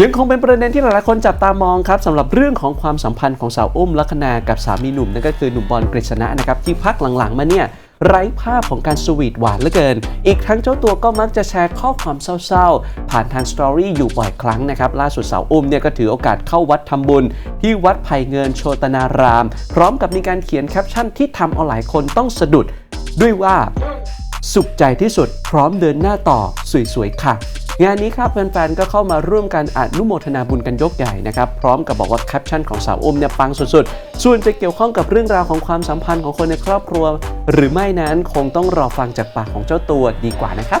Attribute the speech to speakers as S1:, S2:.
S1: ยังคงเป็นประเด็นที่หลายๆคนจับตามองครับสำหรับเรื่องของความสัมพันธ์ของสาวอุ้มลัคนากับสามีหนุ่มนั่นก็คือหนุ่มบอลกฤษณะนะครับที่พักหลังๆมาเนี่ยไร้ภาพของการสวีทหวานเหลือเกิน อีกทั้งเจ้าตัวก็มักจะแชร์ข้อความเศร้าๆ ผ่านทางสตอรี่อยู่บ่อยครั้งนะครับ ล่าสุดสาวอุ้มเนี่ยก็ถือโอกาสเข้าวัดทำบุญ ที่วัดไผ่เงินโชตนาราม พร้อมกับมีการเขียนแคปชั่นที่ทำเอาหลายคนต้องสะดุดด้วยว่า สุขใจที่สุดพร้อมเดินหน้าต่อสวยๆค่ะ งานนี้ครับแฟนๆก็เข้ามาร่วมกันอนุโมทนาบุญกันยกใหญ่นะครับ พร้อมกับบอกว่าแคปชั่นของสาวอุ้มเนี่ยปังสุดๆ ส่วนจะเกี่ยวข้องกับเรื่องราวของความสัมพันธ์ของคนในครอบครัว หรือไม่นั้นคงต้องรอฟังจากปากของเจ้าตัวดีกว่านะครับ